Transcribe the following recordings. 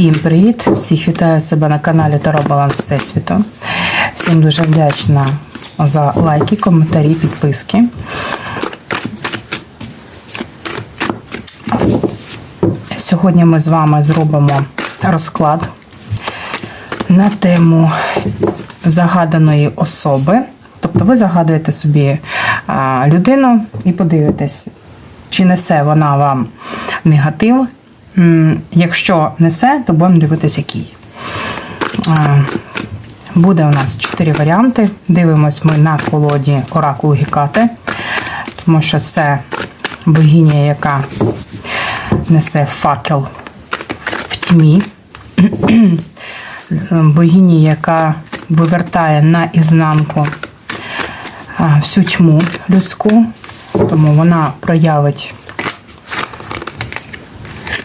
Всім привіт! Всіх вітаю себе на каналі Таро Баланс Всесвіту. Всім дуже вдячна за лайки, коментарі, підписки. Сьогодні ми з вами зробимо розклад на тему загаданої особи. Тобто ви загадуєте собі людину і подивитесь, чи несе вона вам негатив. Якщо несе, то будемо дивитись, який. Буде у нас чотири варіанти. Дивимось ми на колоді Оракул Гікати, тому що це богиня, яка несе факел в тьмі. Богині, яка вивертає на ізнанку всю тьму людську, тому вона проявить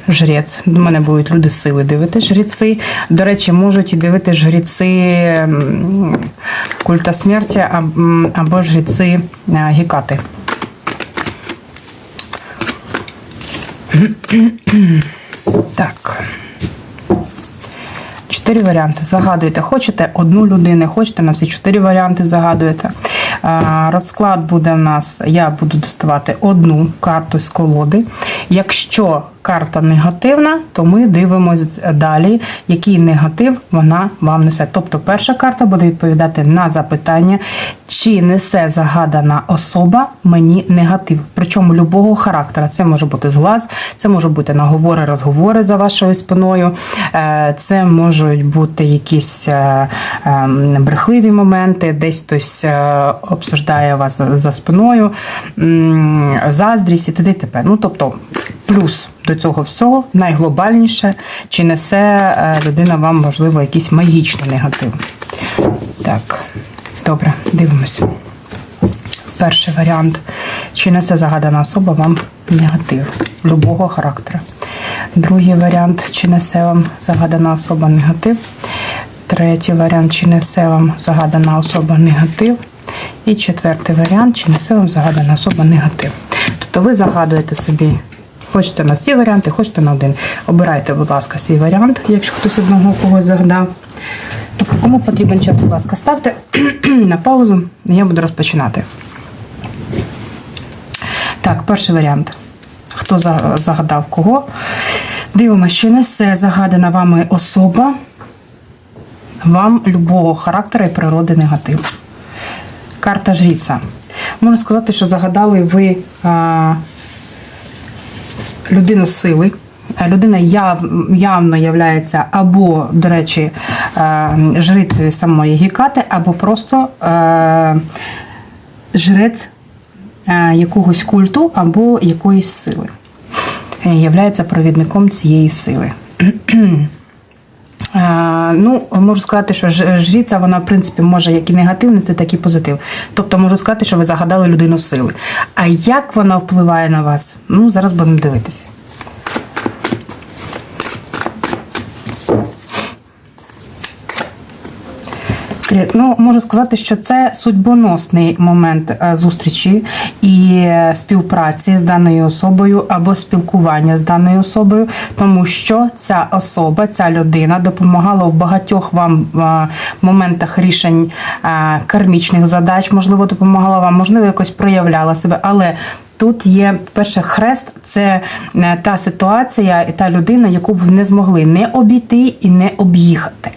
жрець. До мене будуть люди сили дивити жріці. До речі, можуть і дивити жріці культа смерті або жріці е, гікати. Так. Чотири варіанти. Загадуєте. Хочете одну людину, хочете на всі чотири варіанти загадуєте. Розклад буде в нас, я буду доставати одну карту з колоди. Якщо карта негативна, то ми дивимося далі, який негатив вона вам несе. Тобто перша карта буде відповідати на запитання, чи несе загадана особа мені негатив. Причому любого характера. Це може бути зглаз, це може бути наговори, розговори за вашою спиною, е, це можуть бути якісь е, е, брехливі моменти, десь хтось е, обсуждає вас за спиною, заздрість і т.д. Ну, тобто, плюс до цього всього найглобальніше, чи несе е, людина вам, можливо, якийсь магічний негатив. Так, добре, дивимося. Перший варіант. Чи несе загадана особа вам негатив любого характеру. Другий варіант, чи несе вам загадана особа негатив. Третій варіант, чи несе вам загадана особа негатив. І четвертий варіант, чи несе вам загадана особа негатив. Тобто ви загадуєте собі, хочете на всі варіанти, хочете на один. Обирайте, будь ласка, свій варіант, якщо хтось одного когось загадав. Тобто, кому потрібен час, будь ласка, ставте на паузу, і я буду розпочинати. Так, перший варіант. Хто загадав кого? Дивимося, що несе загадана вами особа вам любого характеру і природи негатив. Карта жріця. Можу сказати, що загадали ви а, людину сили. Е, Людина яв, явно являється або, до речі, е, жрицею самої Гікати, або просто е, жрець якогось культу або якоїсь сили. Являється провідником цієї сили. Е, Ну, можу сказати, що жріця, вона, в принципі, може як і негатив так і позитив. Тобто можу сказати, що ви загадали людину сили. А як вона впливає на вас? Ну, зараз будемо дивитися. Привіт. Ну, можу сказати, що це судьбоносний момент е, зустрічі і е, співпраці з даною особою або спілкування з даною особою, тому що ця особа, ця людина допомагала в багатьох вам е, моментах рішень кармічних задач, можливо, допомагала вам, можливо, якось проявляла себе, але. Тут є перше хрест, це та ситуація і та людина, яку б ви не змогли не обійти і не об'їхати.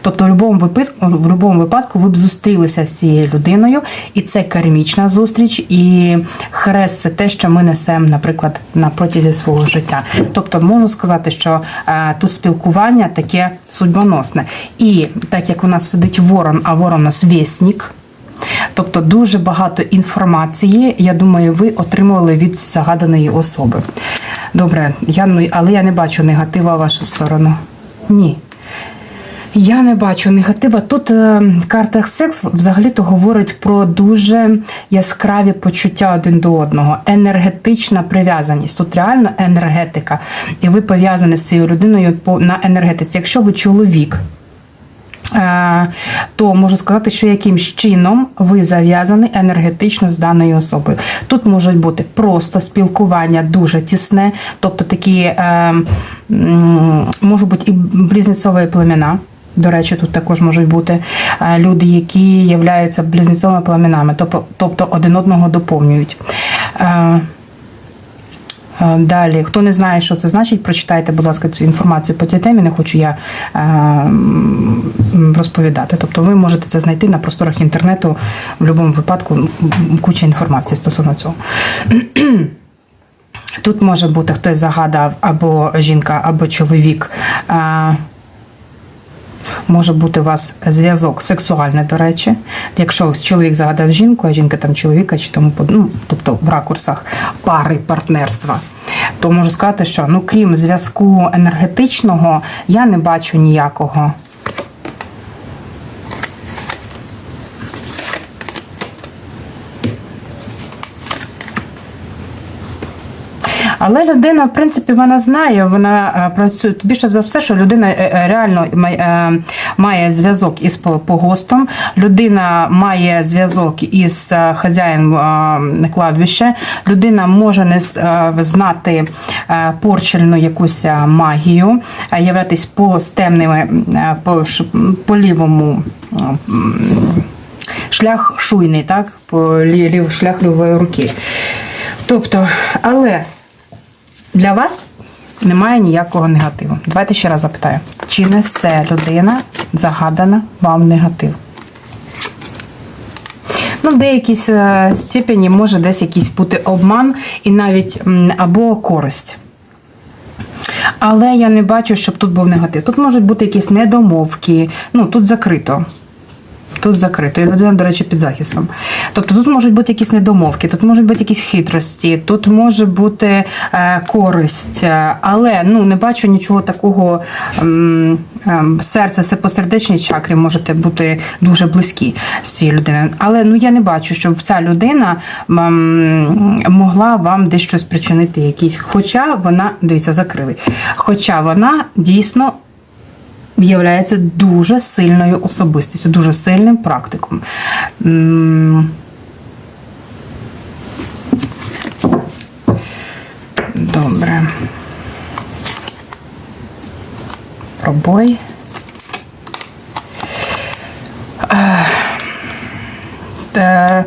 Тобто, в будь-якому випадку, в будь-якому випадку ви б зустрілися з цією людиною, і це кармічна зустріч, і хрест це те, що ми несемо, наприклад, на протязі свого життя. Тобто, можу сказати, що е, тут спілкування таке судьбоносне. І так як у нас сидить ворон, а ворон у нас вісник. Тобто дуже багато інформації, я думаю, ви отримували від загаданої особи. Добре, я, але я не бачу негатива в вашу сторону. Ні. Я не бачу негатива. Тут е, карта секс взагалі-то говорить про дуже яскраві почуття один до одного, енергетична прив'язаність. Тут реально енергетика. І ви пов'язані з цією людиною по, на енергетиці. Якщо ви чоловік, е, то можу сказати, що якимсь чином ви зав'язані енергетично з даною особою. Тут можуть бути просто спілкування дуже тісне, тобто такі е, можуть бути і близнецові племена. До речі, тут також можуть бути е, люди, які являються близнецовими племенами, тобто, один одного доповнюють. Е, Е, Далі, хто не знає, що це значить, прочитайте, будь ласка, цю інформацію по цій темі. Не хочу я розповідати. Тобто ви можете це знайти на просторах інтернету в будь-якому випадку куча інформації стосовно цього. Тут може бути хтось загадав або жінка, або чоловік. Може бути у вас зв'язок сексуальний, до речі. Якщо чоловік загадав жінку, а жінка там чоловіка, чи тому ну, тобто в ракурсах пари партнерства, то можу сказати, що ну крім зв'язку енергетичного, я не бачу ніякого. Але людина, в принципі, вона знає, вона е, працює більше за все, що людина е, е, реально має- зв'язок із погостом, людина має зв'язок із хазяїном кладбища, людина може не знати порчельну якусь магію, являтись по темними по, по лівому. Шлях шуйний, так? По лів, шлях лівої руки. Тобто, але для вас немає ніякого негативу. Давайте ще раз запитаю. Чи несе людина загадана вам негатив? Ну, в деякій е, степені може десь якийсь бути обман і навіть або користь. Але я не бачу, щоб тут був негатив. Тут можуть бути якісь недомовки. Ну, тут закрито. Тут закрито. І людина, до речі, під захистом. Тобто тут можуть бути якісь недомовки, тут можуть бути якісь хитрості, тут може бути е, користь, е, але ну не бачу нічого такого. ем, серце це по сердечній чакрі можете бути дуже близькі з цією людиною. Але ну я не бачу, щоб ця людина ем, могла вам десь щось причинити, якісь. Хоча вона, дивіться, закрили. Хоча вона дійсно являється дуже сильною особистістю, дуже сильним практиком. Добре. Пробой. Е,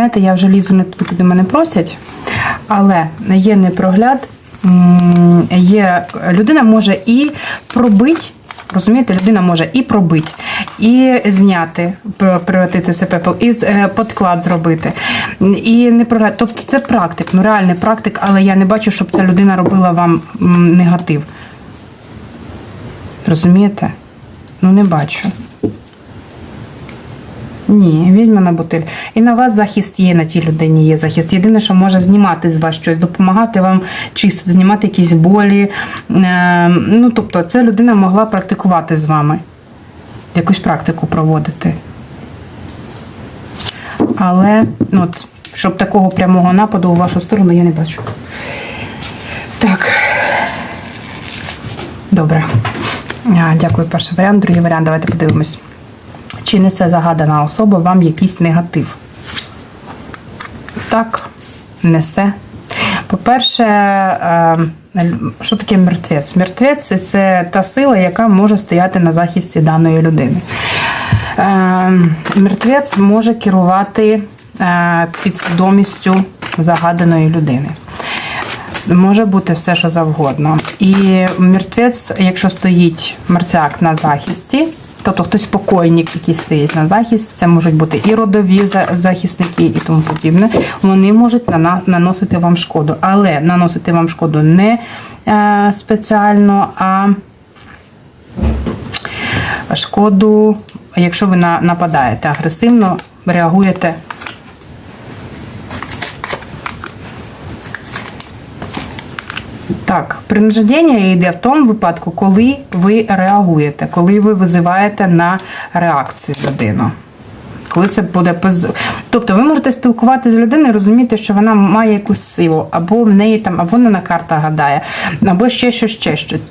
Знаєте, я вже лізу не туди, куди мене просять, але є непрогляд, є людина може і пробити. Розумієте, людина може і пробити, і зняти, пр- превратити це пепел, і е, подклад зробити. І не. Тобто це практик, ну реальний практик, але я не бачу, щоб ця людина робила вам негатив. Розумієте? Ну не бачу. Ні, відьма на бутиль. І на вас захист є, на тій людині є захист. Єдине, що може знімати з вас щось, допомагати вам чисто, знімати якісь болі. Е, ну, тобто, ця людина могла практикувати з вами, якусь практику проводити. Але, ну, от, щоб такого прямого нападу у вашу сторону я не бачу. Так. Добре. Дякую, перший варіант. Другий варіант, давайте подивимось. Чи несе загадана особа вам якийсь негатив? Так, несе. По-перше, е, що таке мертвець? Мертвець це та сила, яка може стояти на захисті даної людини. Е, Мертвець може керувати е, підсвідомістю загаданої людини. Може бути все, що завгодно. І мертвець, якщо стоїть мертвяк на захисті, тобто хтось покойник, який стоїть на захисті, це можуть бути і родові захисники, і тому подібне. Вони можуть наносити вам шкоду, але наносити вам шкоду не е, спеціально, а шкоду, якщо ви нападаєте агресивно, реагуєте Так, принуждення йде в тому випадку, коли ви реагуєте, коли ви визиваєте на реакцію людину. Коли це буде. Тобто ви можете спілкуватися з людиною, і розуміти, що вона має якусь силу, або в неї там, або вона на картах гадає, або ще щось, ще щось.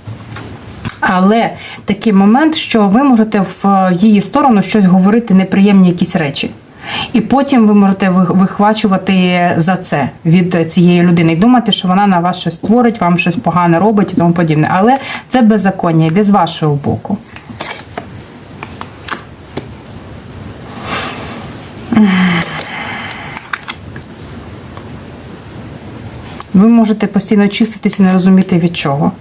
Але такий момент, що ви можете в її сторону щось говорити, неприємні якісь речі. І потім ви можете вихвачувати за це від цієї людини і думати, що вона на вас щось створить, вам щось погане робить і тому подібне. Але це беззаконня йде з вашого боку. Ви можете постійно чиститись і не розуміти від чого.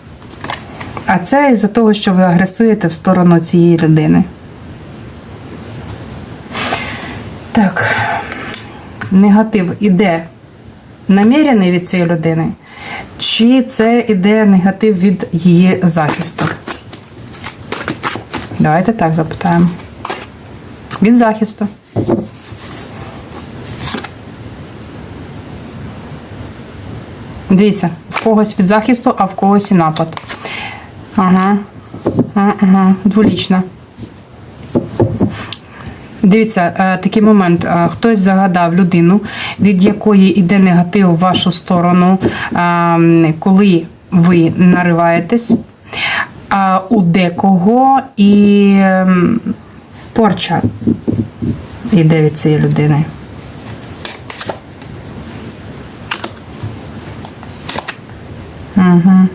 А це із-за того, що ви агресуєте в сторону цієї людини. Так, негатив іде намірений від цієї людини, чи це іде негатив від її захисту? Давайте так запитаємо. Від захисту. Дивіться, в когось від захисту, а в когось і напад. Ага. Ага, дволічна. Дивіться, е, такий момент. Е, Хтось загадав людину, від якої йде негатив в вашу сторону, е, коли ви нариваєтесь. А у декого і ем, порча йде від цієї людини. Угу.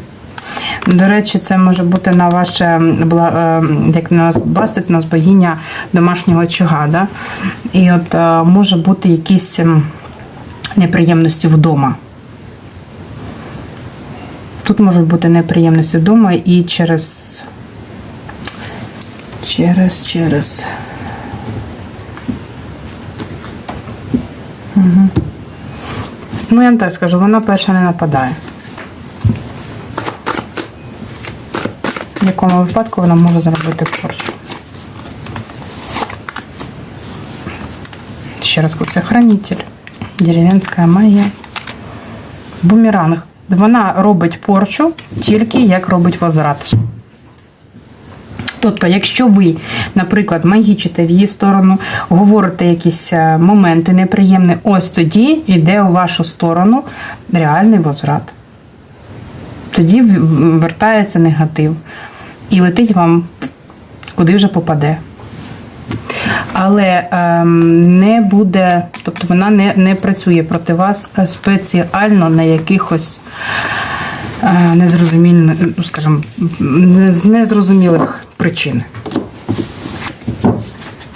До речі, це може бути на ваше е, як нас бастить нас богиня домашнього очага. Да? І от е, може бути якісь неприємності вдома. Тут можуть бути неприємності вдома і через. Через, через. Угу. Ну, я вам так скажу, вона перша не нападає. В якому випадку вона може зробити порчу. Ще раз це хранитель, дерев'янська магія. Бумеранг. Вона робить порчу тільки як робить возврат. Тобто, якщо ви, наприклад, магічите в її сторону, говорите якісь е, моменти неприємні, ось тоді йде у вашу сторону реальний возврат. Тоді вертається негатив і летить вам куди вже попаде. Але ем, не буде, тобто вона не, не працює проти вас спеціально на якихось е, незрозумільних, ну, скажімо, незрозумілих причин.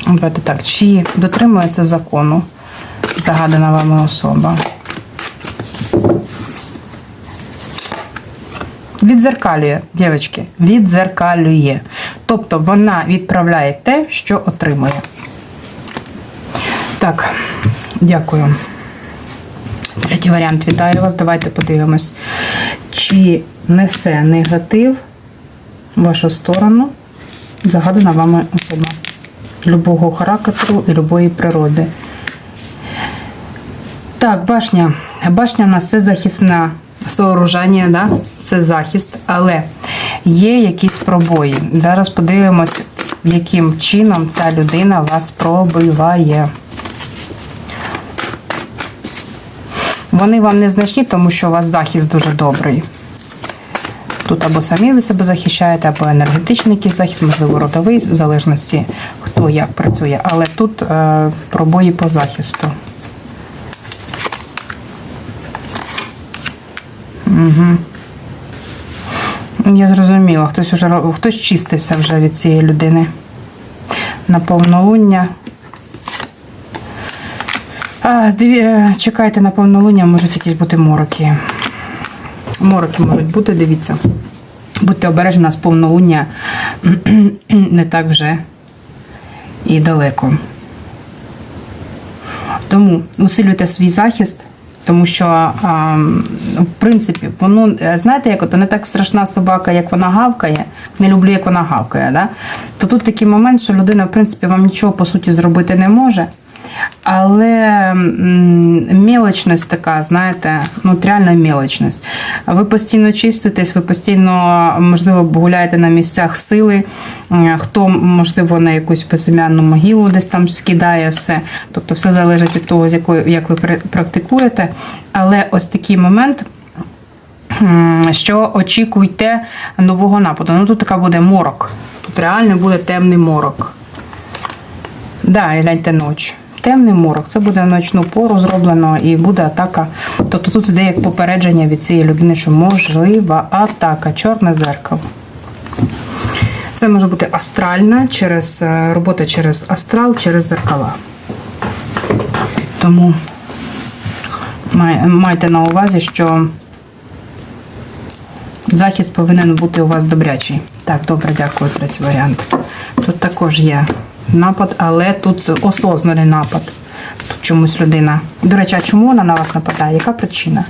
Давайте так, чи дотримується закону загадана вами особа? Відзеркалює, дівчатки, відзеркалює. Тобто вона відправляє те, що отримує. Так, дякую. Третій варіант. Вітаю вас. Давайте подивимось, чи несе негатив в вашу сторону загадана вами особа любого характеру і любої природи. Так, башня. Башня у нас це захисне сооруження, да? це захист, але є якісь пробої. Зараз подивимось, яким чином ця людина вас пробиває. Вони вам не значні, тому що у вас захист дуже добрий. Тут або самі ви себе захищаєте, або енергетичний захист, можливо, родовий, в залежності хто як працює. Але тут е, пробої по захисту. Угу. Я зрозуміла, хтось уже хтось чистився вже від цієї людини. На повнолуння. А, здиві... е, Чекайте на повнолуння, можуть якісь бути мороки. Мороки можуть бути, дивіться. Будьте обережні, нас повнолуння не так вже і далеко. Тому усилюйте свій захист, тому що, в принципі, воно, е, знаєте, як ото не так страшна собака, як вона гавкає, не люблю, як вона гавкає. Да? То тут такий момент, що людина, в принципі, вам нічого по суті зробити не може. Але м, мелочність така, знаєте, ну реальна мелочність. Ви постійно чиститесь, ви постійно, можливо, гуляєте на місцях сили, хто, можливо, на якусь безім'янну могилу десь там скидає все. Тобто все залежить від того, як ви практикуєте. Але ось такий момент. Що очікуйте нового нападу. Ну тут така буде морок. Тут реально буде темний морок. Да, і гляньте ноч. Темний морок. Це буде в ночну пору зроблено і буде атака. Тобто тут йде як попередження від цієї людини, що можлива атака, чорне зеркало. Це може бути астральна через е, робота через астрал, через зеркала. Тому май- майте на увазі, що захист повинен бути у вас добрячий. Так, добре, дякую, третій варіант. Тут також є напад, але тут осознаний напад. Тут чомусь людина. До речі, а чому вона на вас нападає? Яка причина?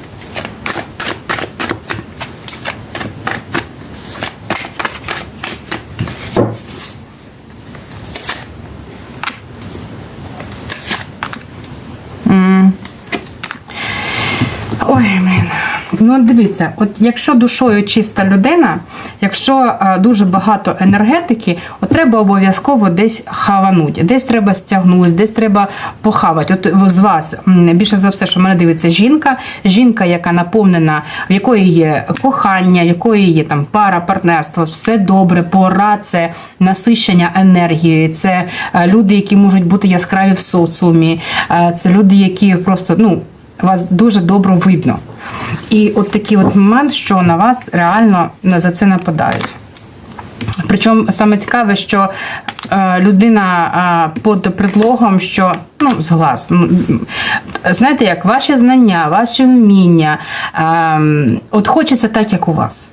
Ну, дивіться, от якщо душою чиста людина, якщо е, дуже багато енергетики, от треба обов'язково десь хавануть, десь треба стягнути, десь треба похавати. От з вас більше за все, що мене дивиться жінка, жінка, яка наповнена, в якої є кохання, в якої є там пара, партнерство, все добре, пора, це насищення енергією, це е, люди, які можуть бути яскраві в соціумі, е, це люди, які просто ну. Вас дуже добре видно. І от такий от момент, що на вас реально за це нападають. Причому саме цікаве, що е, людина е, під предлогом, що ну, з ну, знаєте, як ваші знання, ваші вміння, е, от хочеться так, як у вас.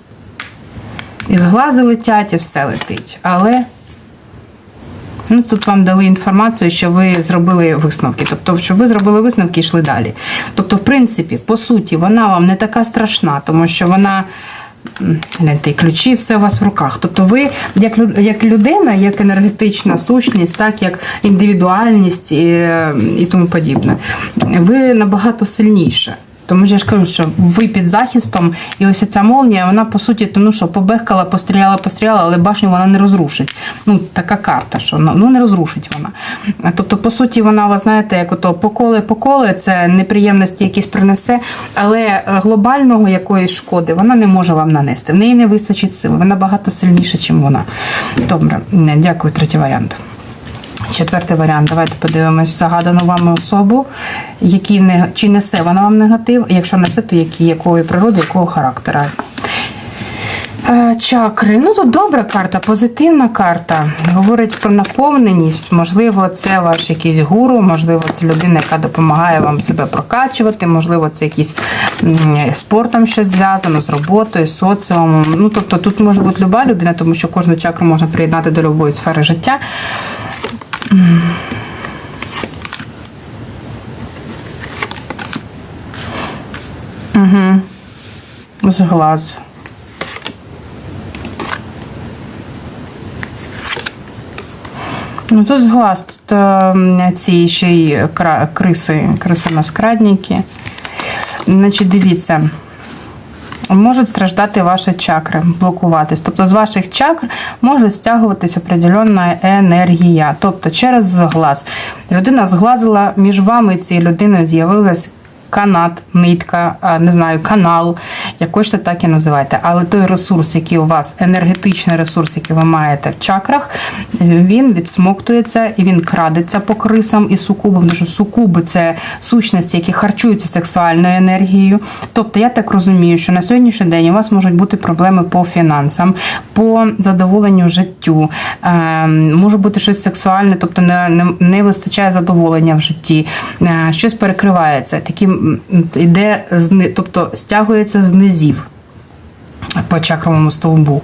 І з глази летять, і все летить. Але Ну, тут вам дали інформацію, що ви зробили висновки. Тобто, що ви зробили висновки і йшли далі. Тобто, в принципі, по суті, вона вам не така страшна, тому що вона. Гляньте, ключі, все у вас в руках. Тобто ви, як, як людина, як енергетична сущність, так як індивідуальність і, і тому подібне, ви набагато сильніше. Тому ж я ж кажу, що ви під захистом, і ось ця молнія, вона по суті, ну що, побехкала, постріляла, постріляла, але башню вона не розрушить. Ну, така карта, що ну, не розрушить вона. Тобто, по суті, вона, ви знаєте, як ото поколи, поколи, це неприємності якісь принесе, але е, глобального якоїсь шкоди вона не може вам нанести. В неї не вистачить сили, вона багато сильніша, ніж вона. Добре, дякую, третій варіант. Четвертий варіант. Давайте подивимось загадану вами особу, які не, чи несе вона вам негатив, і якщо несе, то які, якої природи, якого характера. Е, Чакри. Ну тут добра карта, позитивна карта. Говорить про наповненість. Можливо, це ваш якийсь гуру, можливо, це людина, яка допомагає вам себе прокачувати, можливо, це якийсь спортом щось зв'язано з роботою, з соціумом. Ну, тобто тут може бути люба людина, тому що кожну чакру можна приєднати до любої сфери життя. Угу. З глаз. Ну, тут з глаз, тут е, ці ще й кра- криси, криси-маскрадники. Значить, дивіться. Можуть страждати ваші чакри, блокуватись. Тобто з ваших чакр може стягуватись определенна енергія. Тобто через глаз. Людина зглазила між вами і цією людиною з'явилась канат, нитка, не знаю, канал, якось то так і називайте. Але той ресурс, який у вас, енергетичний ресурс, який ви маєте в чакрах, він відсмоктується і він крадеться по крисам і сукубам, тому що сукуби це сущності, які харчуються сексуальною енергією. Тобто, я так розумію, що на сьогоднішній день у вас можуть бути проблеми по фінансам, по задоволенню життю, е, може бути щось сексуальне, тобто не, не, не вистачає задоволення в житті, е, щось перекривається, такі зни- тобто стягується з низів. По чакровому стовбу.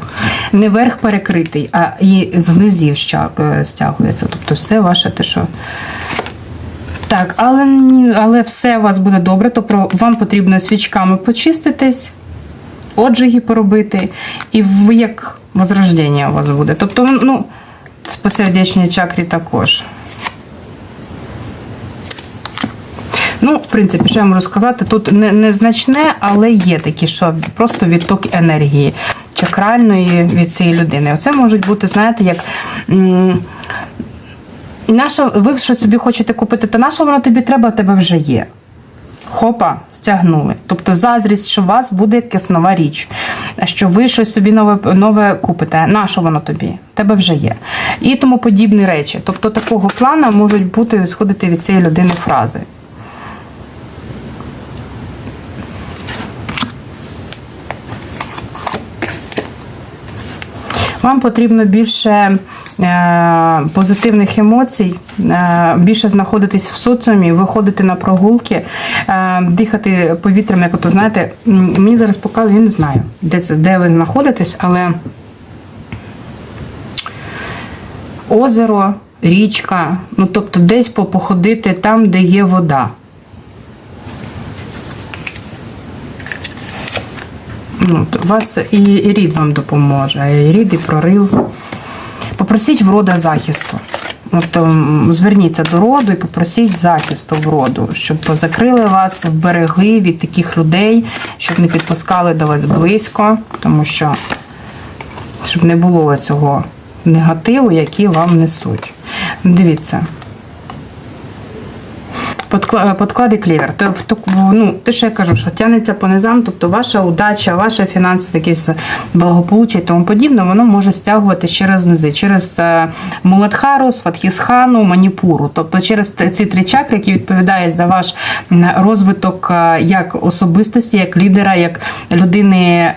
Не верх перекритий, а і з низів е, стягується. Тобто все ваше те, що. Так, але, але все у вас буде добре, тобто вам потрібно свічками почиститись, отжиги поробити, і ви як возрождення у вас буде. Тобто, ну, по сердечній чакрі також. Ну, в принципі, що я можу сказати, тут не, незначне, але є такі, що просто відток енергії чакральної від цієї людини. Оце можуть бути, знаєте, як. Наша, ви що собі хочете купити, та на що воно тобі треба, тебе вже є. Хопа, стягнули. Тобто заздрість, що у вас буде якась нова річ, що ви щось собі нове, нове купите. На що воно тобі? Тебе вже є. І тому подібні речі. Тобто такого плану можуть бути сходити від цієї людини фрази. Вам потрібно більше е, позитивних емоцій, е, більше знаходитись в соціумі, виходити на прогулки, е, дихати повітрям, як ото знаєте, мені зараз показує, я не знаю, де це, де ви знаходитесь, але озеро, річка, ну тобто десь походити там, де є вода. Ну, вас і, і рід вам допоможе, і рід, і прорив. Попросіть в рода захисту. От, ем, зверніться до роду і попросіть захисту в роду, щоб закрили вас в береги від таких людей, щоб не підпускали до вас близько, тому що щоб не було цього негативу, який вам несуть. Дивіться. Подкла- Подклади клівер. То, ну, те, що я кажу, що тягнеться по низам, тобто ваша удача, ваше фінансове якесь благополуччя і тому подібне, воно може стягувати через низи, через е, Муладхару, Сватхісхану, Маніпуру. Тобто через ці три чакри, які відповідають за ваш розвиток е, як особистості, як лідера, як людини е,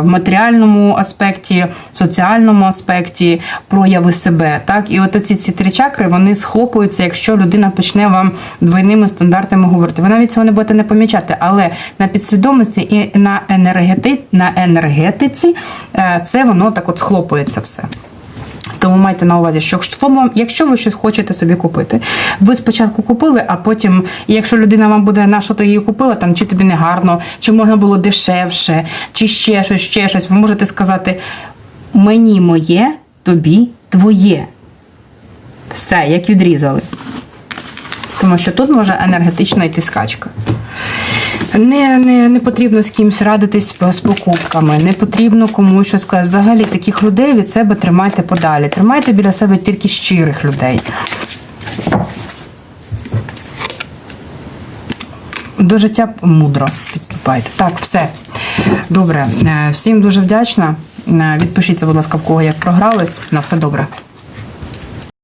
в матеріальному аспекті, в соціальному аспекті, прояви себе. Так? І от оці ці три чакри вони схлопуються, якщо людина почне вам двойними стандартами говорити. Ви навіть цього не будете не помічати, але на підсвідомості і на, енергети, на енергетиці е, це воно так от схлопується все. Тому майте на увазі, що якщо ви щось хочете собі купити, ви спочатку купили, а потім, якщо людина вам буде на що ти її купила, там чи тобі не гарно, чи можна було дешевше, чи ще щось, ще щось, ви можете сказати: мені моє, тобі твоє. Все, як відрізали. Тому що тут може енергетично йти скачка. Не, не, не потрібно з кимось радитись з покупками, не потрібно комусь щось сказати. Взагалі таких людей від себе тримайте подалі. Тримайте біля себе тільки щирих людей. До життя мудро підступайте. Так, все. Добре. Е, Всім дуже вдячна. Е, Відпишіться, будь ласка, в кого як програлись. На все добре.